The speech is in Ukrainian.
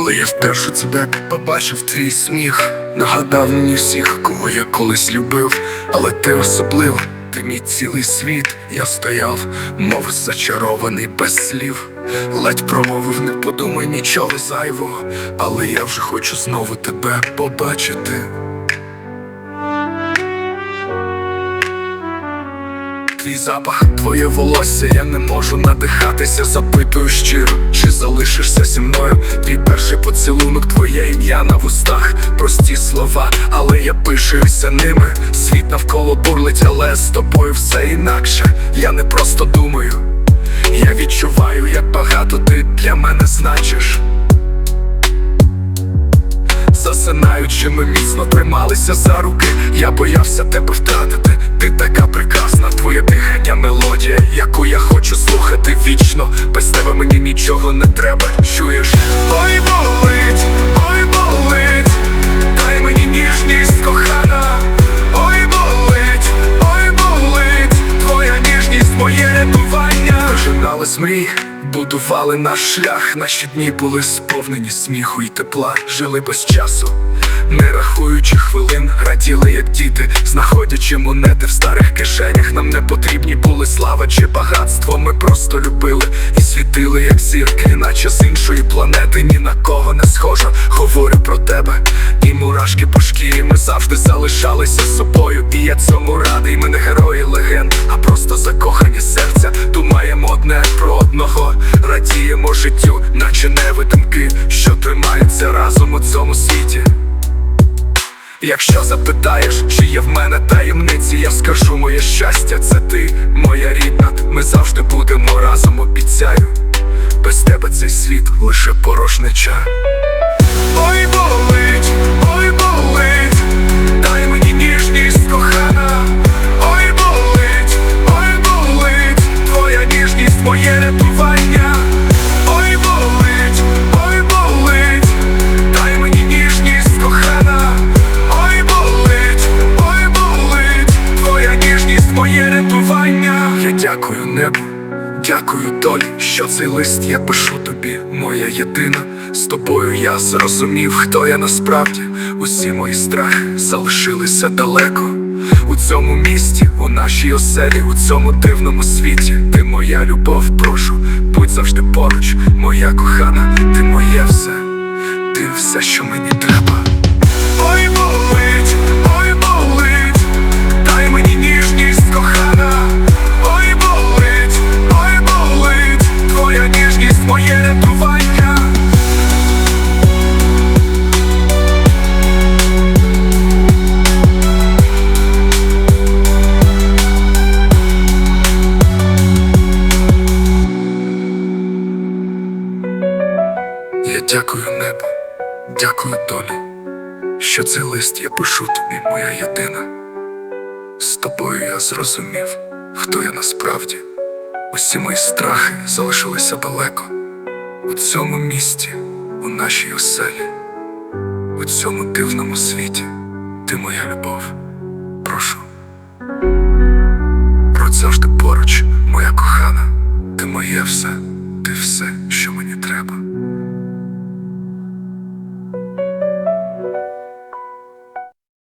Коли я вперше тебе побачив твій сміх, нагадав мені всіх, кого я колись любив, але ти особлив, ти мій цілий світ, я стояв, мов зачарований без слів. Ледь промовив, не подумай нічого зайвого, але я вже хочу знову тебе побачити. Твій запах, твоє волосся, я не можу надихатися, запитую щиро, чи залишишся зі мною? Твій перший поцілунок, твоє ім'я на вустах, прості слова, але я пишуюся ними. Світ навколо бурлить, але з тобою все інакше. Я не просто думаю, я відчуваю, як багато ти для мене значиш. Засинаючи, ми міцно трималися за руки. Я боявся тебе втратити. Ти така прекрасна, твоє дихання, мелодія, яку я хочу слухати вічно. Без тебе мені нічого не треба. Чуєш? Ой, болить, Дожинали з мрій, будували наш шлях. Наші дні були сповнені сміху і тепла, жили без часу. Не рахуючи хвилин, раділи, як діти, знаходячи монети в старих кишенях. Нам не потрібні були слава чи багатство. Ми просто любили і світили, зірки, наче з іншої планети. Ні на кого не схожа. Говорю про тебе, і мурашки по шкірі. Ми завжди залишалися собою. І я цьому радий. Ми не герої легенд, а просто закохані серця. Думаємо одне про одного, радіємо життю, наче невидимки, що тримаються разом у цьому світі. Якщо запитаєш, чи є в мене таємниці, я скажу моє щастя, це ти, моя рідна. Ми завжди будемо разом, обіцяю. Без тебе цей світ лише порожнеча. Ой, болить, ой, болить, дай мені ніжність, кохана. Ой, болить, ой, болить, твоя ніжність, моє рятування. Ой, болить, ой, болить, дай мені ніжність, кохана. Ой, болить, ой, болить, твоя ніжність, моє рятування. Я дякую небу. Дякую долі, що цей лист я пишу тобі, моя єдина. З тобою я зрозумів, хто я насправді. Усі мої страхи залишилися далеко. У цьому місті, у нашій оселі, у цьому дивному світі. Ти моя любов, прошу, будь завжди поруч, моя кохана, ти моє все, ти все, що мені треба. Ой, болить, Я дякую небу, дякую долі, що цей лист я пишу тобі, моя єдина. З тобою я зрозумів, хто я насправді. Усі мої страхи залишилися далеко. У цьому місті, у нашій оселі, у цьому дивному світі, ти моя любов, прошу. Про завжди поруч, моя кохана, ти моє все.